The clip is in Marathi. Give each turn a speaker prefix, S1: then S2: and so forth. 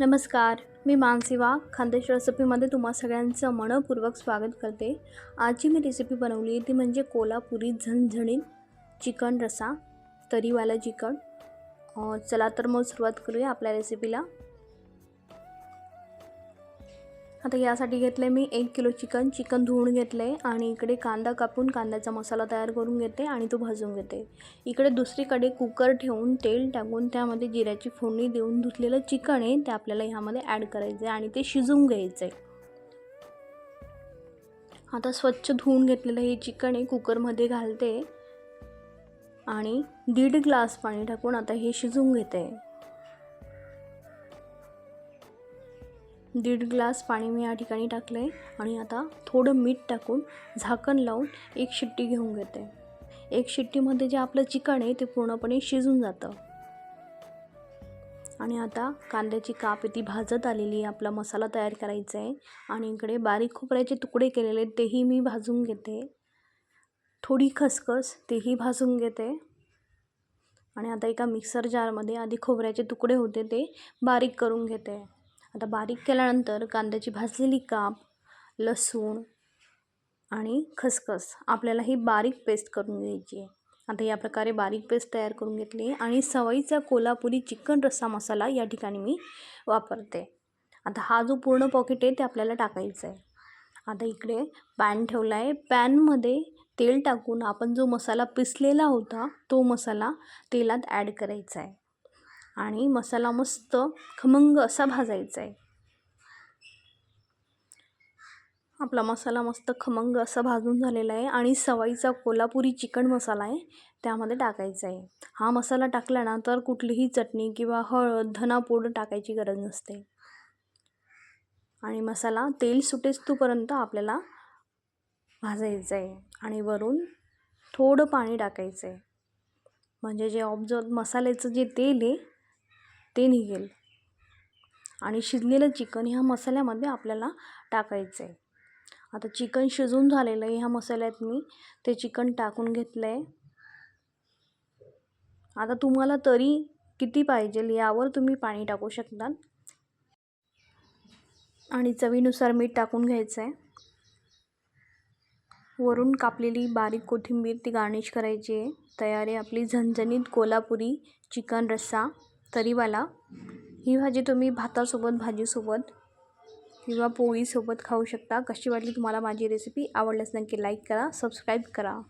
S1: नमस्कार मी मानसी वाघ खानदेश रेसिपीमध्ये तुम्हा सगळ्यांचं मनपूर्वक स्वागत करते. आजची मी रेसिपी बनवली ती म्हणजे कोल्हापुरी झणझणीत चिकन रसा तरीवाला चिकन. चला तर मग सुरुवात करूया आपल्या रेसिपीला. आता यासाठी घेतलं आहे मी एक किलो चिकन. चिकन धुवून घेतलं आहे आणि इकडे कांदा कापून कांद्याचा मसाला तयार करून घेते आणि तो भाजून घेते. इकडे दुसरीकडे कुकर ठेवून तेल टाकून त्यामध्ये जिऱ्याची फोडणी देऊन धुतलेलं चिकन आहे ते आपल्याला ह्यामध्ये ॲड करायचं आहे आणि ते शिजवून घ्यायचं आहे आता स्वच्छ धुवून घेतलेलं हे चिकन आहे कुकरमध्ये घालते. आणि दीड ग्लास पाणी टाकून आता हे शिजवून घेते. दीड ग्लास पाणी मी या ठिकाणी टाकलं आहे आणि आता थोडं मीठ टाकून झाकण लावून एक शिट्टी घेऊन घेते. एक शिट्टीमध्ये जे आपलं चिकन आहे ते पूर्णपणे शिजून जातं. आणि आता कांद्याची काप ती भाजत आलेली आहे आपला मसाला तयार करायचा आहे. आणि इकडे बारीक खोबऱ्याचे तुकडे केलेले तेही मी भाजून घेते. थोडी खसखस तेही भाजून घेते. आणि आता एका मिक्सर जारमध्ये आधी खोबऱ्याचे तुकडे होते ते बारीक करून घेते. आता बारीक केल्यानंतर कांद्याची भाजलेली काप लसूण आणि खसखस आपल्याला ही बारीक पेस्ट करून घ्यायची आहे. आता या प्रकारे बारीक पेस्ट तयार करून घेतली आणि सवयीचा कोल्हापुरी चिकन रस्सा मसाला या ठिकाणी मी वापरते. आता हा जो पूर्ण पॉकेट आहे ते आपल्याला टाकायचं आहे. आता इकडे पॅन ठेवला आहे. पॅनमध्ये तेल टाकून आपण जो मसाला पिसलेला होता तो मसाला तेलात ॲड करायचा आहे. आणि मसाला मस्त खमंग असा भाजायचा आहे. आपला मसाला मस्त खमंग असा भाजून झालेला आहे आणि सवाईचा कोल्हापुरी चिकन मसाला आहे त्यामध्ये टाकायचा आहे. हा मसाला टाकला ना तर कुठलीही चटणी किंवा हळद धना पूड टाकायची गरज नसते. आणि मसाला तेल सुटेस्तोपर्यंत आपल्याला भाजायचं आहे आणि वरून थोडं पाणी टाकायचं आहे. म्हणजे जे ऑब्झर्व मसाल्याचं जे तेल आहे ते निघेल. आणि शिजलेलं चिकन ह्या मसाल्यामध्ये आपल्याला टाकायचं आहे. आता चिकन शिजून झालेलं आहे ह्या मसाल्यात मी ते चिकन टाकून घेतलं आहे. आता तुम्हाला तरी किती पाहिजे यावर तुम्ही पाणी टाकू शकता. आणि चवीनुसार मीठ टाकून घ्यायचं आहे. वरून कापलेली बारीक कोथिंबीर ती गार्निश करायची आहे. तयार आहे आपली झणझणीत कोल्हापुरी चिकन रस्सा. तरीवाला. ही भाजी तुम्ही भातासोबत भाजीसोबत किंवा पोळीसोबत खाऊ शकता. कशी वाटली तुम्हाला माझी रेसिपी आवडल्यास नक्की लाईक करा सबस्क्राईब करा.